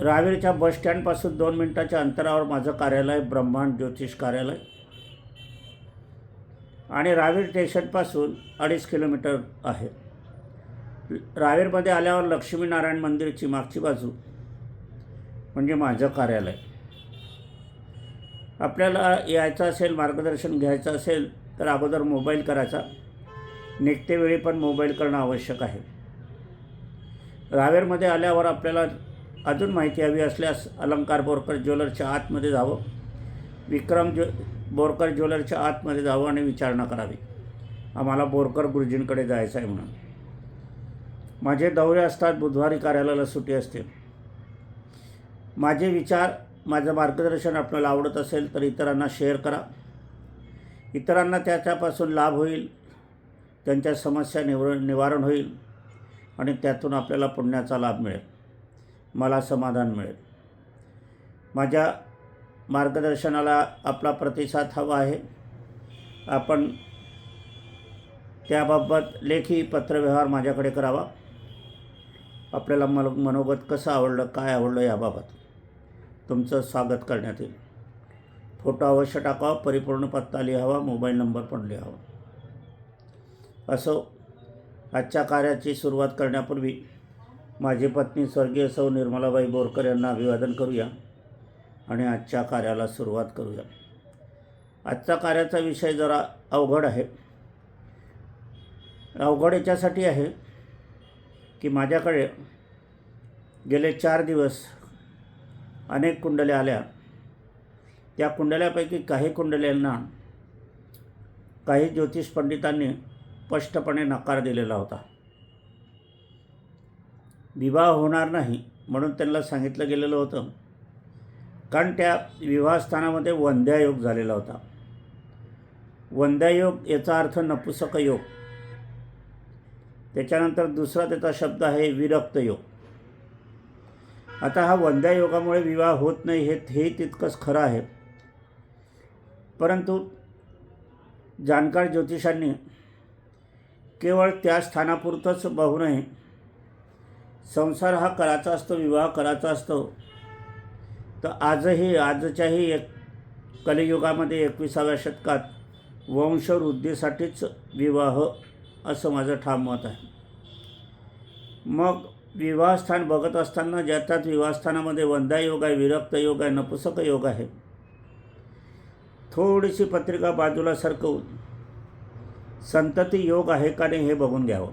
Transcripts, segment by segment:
रावेरच्या बसस्टँडपासून दोन मिनटाच्या अंतरावर माझं कार्यालय ब्रह्मांड ज्योतिष कार्यालय. आणि रावेर स्टेशनपासून अडीच किलोमीटर आहे. रावेरमध्ये आल्यावर लक्ष्मीनारायण मंदिरची मागची बाजू म्हणजे माझं कार्यालय. आपल्याला यायचं असेल मार्गदर्शन घ्यायचं असेल तर अगोदर मोबाईल करायचा. निघतेवेळी पण मोबाईल करणं आवश्यक आहे. रावेरमध्ये आल्यावर आपल्याला अजून माहिती हवी असल्यास अलंकार बोरकर ज्वेलरच्या आतमध्ये जावं. विक्रम ज्वे बोरकर ज्वेलरच्या आतमध्ये जावं आणि विचारणा करावी. आम्हाला बोरकर गुरुजींकडे जायचं आहे म्हणून. माझे दौरे असतात बुधवारी कार्यालयाला सुटी असते. माझे विचार माझं मार्गदर्शन आपल्याला आवडत असेल तर इतरांना शेअर करा. इतरांना त्याच्यापासून लाभ होईल त्यांच्या समस्या निवर निवारण होईल आणि त्यातून आपल्याला पुण्याचा लाभ मिळेल. मला समाधान मिळेल. माझ्या मार्गदर्शनाला आपला प्रतिसाद हवा आहे. आपण त्याबाबत लेखी पत्रव्यवहार माझ्याकडे करावा. आपल्याला मन मनोगत कसं आवडलं काय आवडलं याबाबत तुमचं स्वागत करण्यात येईल. फोटो अवश्य टाकावा परिपूर्ण पत्ता लिहावा मोबाईल नंबर पण लिहावा. असो आजच्या कार्याची सुरुवात करण्यापूर्वी माझी पत्नी स्वर्गीय सौ निर्मलाबाई बोरकर यांना अभिवादन करूया आणि आजच्या कार्याला सुरुवात करूया. आजचा कार्याचा विषय जरा अवघड आहे. अवघड याच्यासाठी आहे की माझ्याकडे गेले चार दिवस अनेक कुंडल्या आल्या. त्या कुंडल्यापैकी काही कुंडल्यांना काही ज्योतिष पंडितांनी स्पष्टपणे नकार दिलेला होता. विवाह होणार नाही म्हणून त्यांना सांगितलं गेलेलं होतं. कारण त्या विवाहस्थानामध्ये वंध्यायोग झालेला होता. वंध्यायोग याचा अर्थ नपुसक योग. त्याच्यानंतर दुसरा त्याचा शब्द आहे विरक्त योग. आता हा वंद्यायोगामुळे विवाह होत नाही हे हे तितकंच खरं आहे. परंतु जाणकार ज्योतिषांनी केवळ त्या स्थानापुरतंच बघू नये संसार हा करायचा असतो विवाह करायचा असतो. तर आजही आजच्याही एक कलियुगामध्ये एकविसाव्या शतकात वंशवृद्धीसाठीच विवाह असं माझं ठाम मत आहे. मग विवाहस्थान बघत असताना ज्यातात विवाहस्थानामध्ये वंदा योग आहे विरक्त योग आहे नपुसक योग आहे थोडीशी पत्रिका बाजूला सरकवून संतती योग आहे का नाही हे बघून घ्यावं.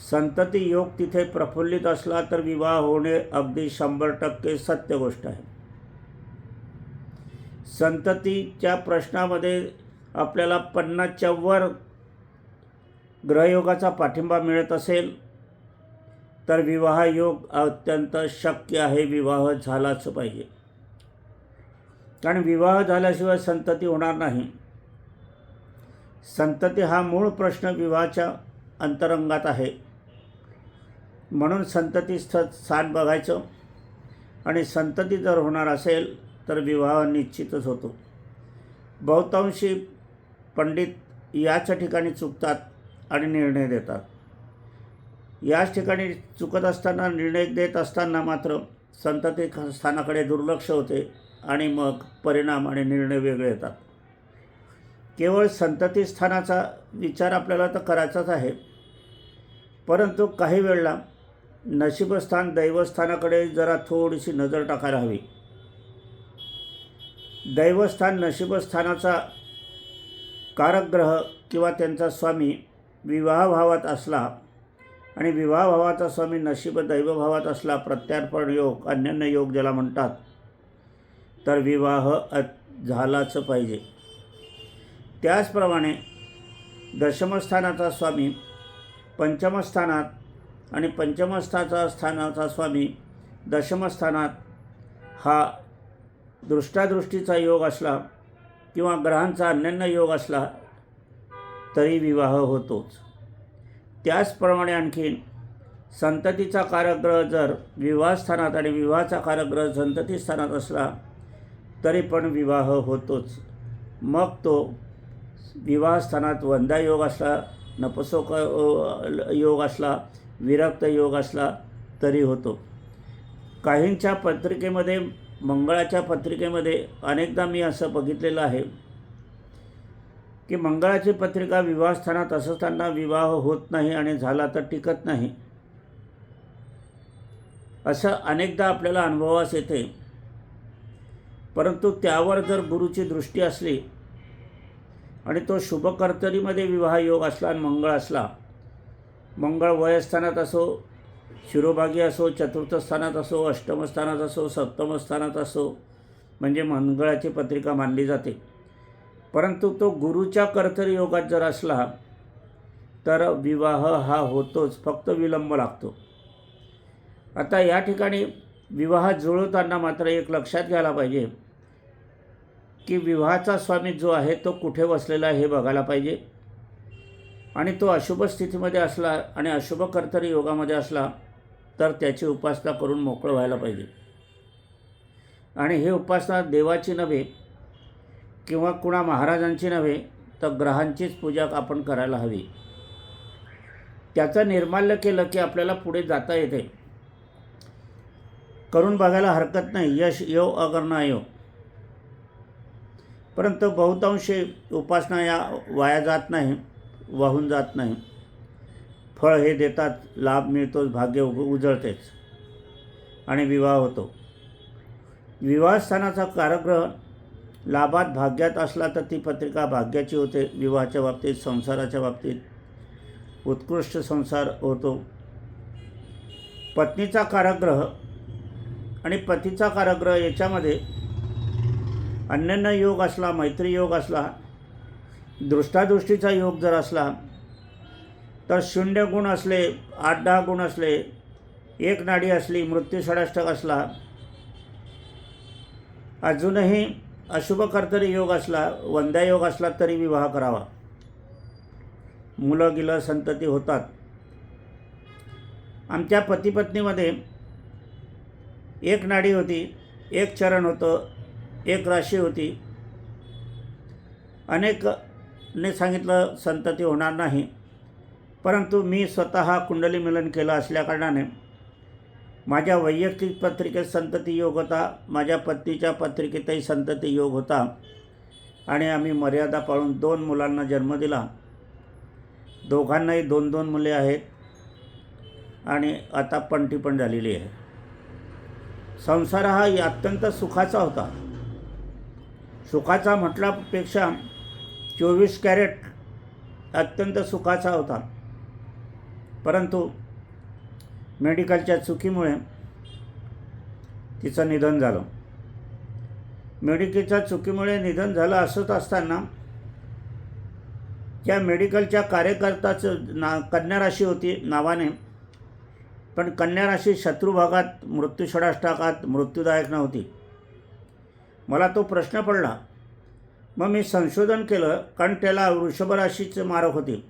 संतती योग तिथे प्रफुल्लित असला तर विवाह होणे अगदी शंभर टक्के सत्य गोष्ट आहे. संततीच्या प्रश्नामध्ये आपल्याला पन्नासच्या वर ग्रहयोगाचा पाठिंबा मिळत असेल तर विवाह योग अत्यंत शक्य आहे. विवाह झालाच पाहिजे. कारण विवाह झाल्याशिवाय संतती होणार नाही. संतती हा मूळ प्रश्न विवाहाच्या अंतरंगात आहे. म्हणून संततीस्थळ स्थान बघायचं आणि संतती जर होणार असेल तर विवाह निश्चितच होतो. बहुतांशी पंडित याच ठिकाणी चुकतात आणि निर्णय देतात. याच ठिकाणी चुकत असताना निर्णय देत असताना मात्र संतती स्थानाकडे दुर्लक्ष होते आणि मग परिणाम आणि निर्णय वेगळे येतात. केवळ संतती स्थानाचा विचार आपल्याला तर करायचाच आहे. परंतु काही वेळेला नशीबस्थान दैवस्थानाकडे जरा थोडीशी नजर टाकायला हवी. दैवस्थान नशीबस्थानाचा कारकग्रह किंवा त्यांचा स्वामी विवाहभावात असला आणि विवाहभावाचा स्वामी नशीब दैवभावात असला प्रत्यार्पण योग अन्यन्य योग ज्याला म्हणतात तर विवाह झालाच पाहिजे. त्याचप्रमाणे दशमस्थानाचा स्वामी पंचमस्थानात आणि पंचमस्थाचा स्थानाचा स्वामी दशमस्थानात हा दृष्टादृष्टीचा योग असला किंवा ग्रहांचा अन्यान्य योग असला तरी विवाह होतोच. त्याचप्रमाणे आणखीन संततीचा कारग्रह जर विवाहस्थानात आणि विवाहाचा कारग्रह संततीस्थानात असला तरी पण विवाह होतोच. मग तो विवाहस्थानात वंदा योग असला नपसोक योग असला विरक्त योग असला तरी होतो. काहींच्या पत्रिकेमध्ये मंगळाच्या पत्रिकेमध्ये अनेकदा मी असं बघितलेलं आहे की मंगळाची पत्रिका विवाहस्थानात असताना विवाह होत नाही आणि झाला तर टिकत नाही. असं अनेकदा आपल्याला अनुभवास येते. परंतु त्यावर जर गुरुची दृष्टी असली आणि तो शुभकर्तरीमध्ये विवाह योग असला आणि मंगळ असला मंगळ वयस्थानात असो शिरोभागी असो चतुर्थ स्थानात असो अष्टमस्थानात असो सप्तमस्थानात असो म्हणजे मंगळाची पत्रिका मानली जाते. परंतु तो गुरुच्या कर्तरी योगात जर असला तर विवाह हा होतोच फक्त विलंब लागतो. आता या ठिकाणी विवाह जुळवताना मात्र एक लक्षात घ्यायला पाहिजे की विवाहाचा स्वामी जो आहे तो कुठे बसलेला आहे हे बघायला पाहिजे. आणि तो अशुभ स्थितीमध्ये असला आणि अशुभ कर्तरी योगामध्ये असला तर त्याची उपासना करून मोकळं व्हायला पाहिजे. आणि हे उपासना देवाची नव्हे किंवा कुणा महाराजांची नव्हे तर ग्रहांचीच पूजा आपण करायला हवी. त्याचं निर्माल्य केलं की आपल्याला पुढे जाता येते. करून बघायला हरकत नाही. यश यो अगर ना यो. परंतु बहुतांशी उपासना या वाया जात नाही वाहून जात नाही. फळ हे देतात लाभ मिळतोच भाग्य उग उजळतेच. आणि विवाह होतो. विवाहस्थानाचा कारग्रह लाभात भाग्यात असला तर ती पत्रिका भाग्याची होते विवाहाच्या बाबतीत संसाराच्या बाबतीत. उत्कृष्ट संसार होतो. पत्नीचा कारग्रह आणि पतीचा कारग्रह याच्यामध्ये अन्यान्य योग असला मैत्री योग असला दृष्टादृष्टीचा योग जर असला तर शून्य गुण असले आठ दहा गुण असले एक नाडी असली मृत्यू षडाष्टक असला अजूनही अशुभ कर्तरी योग असला वंद्या योग असला तरी विवाह करावा. मुलं गिलं संतती होतात. आमच्या पतीपत्नीमध्ये एक नाडी होती एक चरण होतं एक राशी होती. अनेकने सांगितलं संतती होणार नाही. परंतु मी स्वतः कुंडली मिलन केलं असल्याकारणाने माझ्या वैयक्तिक पत्रिकेत संतती योग होता माझ्या पत्नीच्या पत्रिकेतही संतती योग होता आणि आम्ही मर्यादा पाळून दोन मुलांना जन्म दिला. दोघांनाही दोन दोन मुले आहेत आणि आता पंटी पण झालेली आहे. संसार हा अत्यंत सुखाचा होता. सुखाचा म्हटल्यापेक्षा चोवीस कॅरेट अत्यंत सुखाचा होता. परंतु मेडिकलच्या चुकीमुळे तिचं निधन झालं. मेडिकलच्या चुकीमुळे निधन झालं असत असताना त्या मेडिकलच्या कार्यकर्ताचं ना कन्या राशी होती नावाने. पण कन्या राशी शत्रुभागात मृत्यू षडाष्टाकात मृत्यूदायक नव्हती. मला तो प्रश्न पडला. मग मी संशोधन केलं कारण त्याला वृषभराशीचे मारक होती.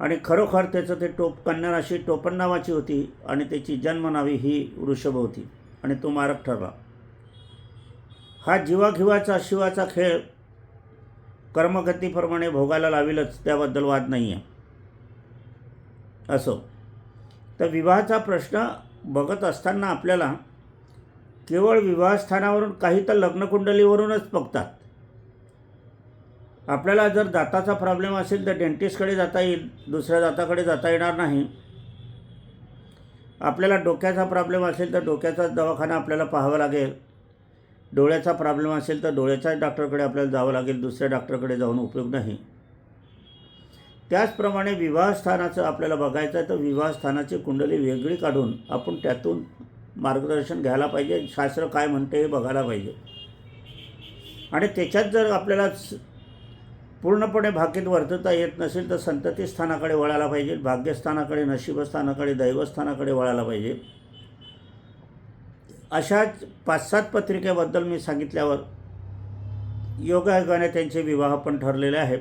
आणि खरोखर त्याचं ते टोप कन्या राशी टोपण नावाची होती आणि त्याची जन्मनावी ही वृषभ होती आणि तो मारक ठरला. हा जीवाघिवाचा शिवाचा खेळ कर्मगतीप्रमाणे भोगायला लावेलच त्याबद्दल वाद नाही आहे असो. तर विवाहाचा प्रश्न बघत असताना आपल्याला केवळ विवाहस्थानावरून काही तर लग्नकुंडलीवरूनच बघतात. आपल्याला जर दाताचा प्रॉब्लेम असेल तर डेंटिस्टकडे जाता येईल दुसऱ्या दाताकडे जाता येणार नाही. आपल्याला डोक्याचा प्रॉब्लेम असेल तर डोक्याचा दवाखाना आपल्याला पाहावा लागेल. डोळ्याचा प्रॉब्लेम असेल तर डोळ्याच्याच डॉक्टरकडे आपल्याला जावं लागेल दुसऱ्या डॉक्टरकडे जाऊन उपयोग नाही. त्याचप्रमाणे विवाहस्थानाचं आपल्याला बघायचं आहे तर विवाहस्थानाची कुंडली वेगळी काढून आपण त्यातून मार्गदर्शन घ्यायला पाहिजे. शास्त्र काय म्हणते हे बघायला पाहिजे. आणि त्याच्यात जर आपल्याला पूर्णपणे भाग्यात वर्तता येत नसेल तर संतती स्थानाकडे वळायला पाहिजे. भाग्यस्थानाकडे नशीबस्थानाकडे दैवस्थानाकडे वळायला पाहिजे. अशाच पाच सात पत्रिकेबद्दल मी सांगितल्यावर योगायोगाने त्यांचे विवाह पण ठरलेले आहे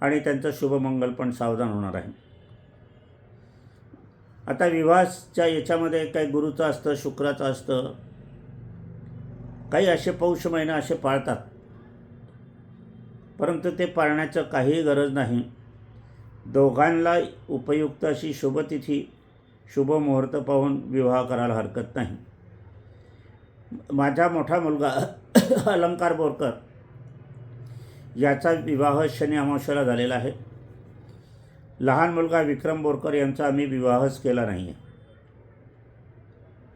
आणि त्यांचं शुभमंगल पण सावधान होणार आहे. आता विवाहाच्या याच्यामध्ये काही गुरुचं असतं शुक्राचं असतं. काही असे पौष महिना असे पाळतात. परंतु ते पाळण्याचं काहीही गरज नाही. दोघांना उपयुक्त अशी शुभतिथी शुभ मुहूर्त पाहून विवाह करायला हरकत नाही. माझा मोठा मुलगा अलंकार बोरकर याचा विवाह शनी अमावस्याला झालेला आहे. लहान मुलगा विक्रम बोरकर यांचा आम्ही विवाहच केला नाही आहे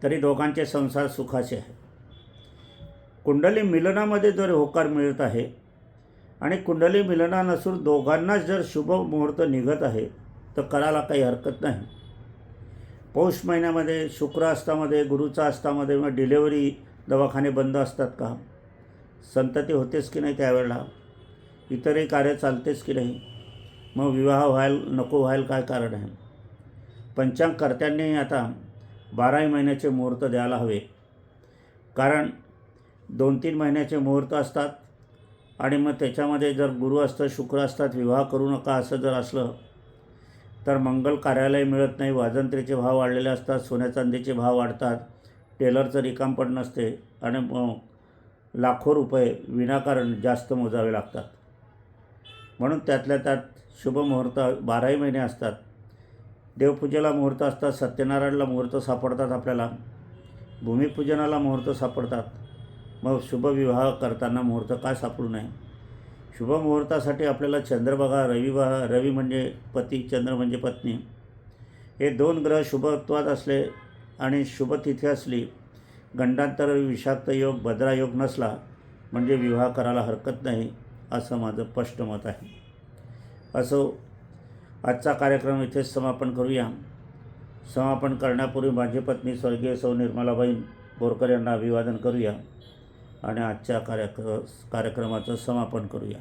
तरी दोघांचे संसार सुखाचे आहे. कुंडली मिलनामध्ये जर होकार मिळत आहे आणि कुंडली मिलना नसून दोघांनाच जर शुभ मुहूर्त निघत आहे तर करायला काही हरकत नाही. पौष महिन्यामध्ये शुक्र असतामध्ये गुरुचा असतामध्ये मग डिलेवरी दवाखाने बंद असतात का? संतती होतेच की नाही त्यावेळेला? इतरही कार्य चालतेच की नाही? मग विवाह व्हायला नको व्हायला काय कारण आहे? पंचांगकर्त्यांनी आता बाराही महिन्याचे मुहूर्त द्यायला हवे. कारण दोन तीन महिन्याचे मुहूर्त असतात आणि मग त्याच्यामध्ये जर गुरु असतं शुक्र असतात विवाह करू नका असं जर असलं तर मंगल कार्यालय मिळत नाही वाजंत्रीचे भाव वाढलेले असतात सोन्या चांदीचे भाव वाढतात टेलरचं रिकाम पण नसते आणि मग लाखो रुपये विनाकारण जास्त मोजावे लागतात. म्हणून त्यातल्या त्यात शुभमुहूर्त बाराही महिने असतात. देवपूजेला मुहूर्त असतात सत्यनारायणला मुहूर्त सापडतात आपल्याला. भूमिपूजनाला मुहूर्त सापडतात. मग शुभविवाह करताना मुहूर्त का सापडू नये? शुभमुहूर्तासाठी आपल्याला चंद्रभागा रवी रवी म्हणजे पती चंद्र म्हणजे पत्नी. हे दोन ग्रह शुभत्वात असले आणि शुभतिथी असली गंडांतर विषाक्त योग भद्रा योग नसला म्हणजे विवाह करायला हरकत नाही असं माझं स्पष्ट मत आहे. असो आजचा कार्यक्रम इथेच समापन करूया. समापन करण्यापूर्वी माझी पत्नी स्वर्गीय सौ निर्मलाबाई बोरकर यांना अभिवादन करूया आणि आजच्या कार्यक्र कार्यक्रमाचं समापन करूया.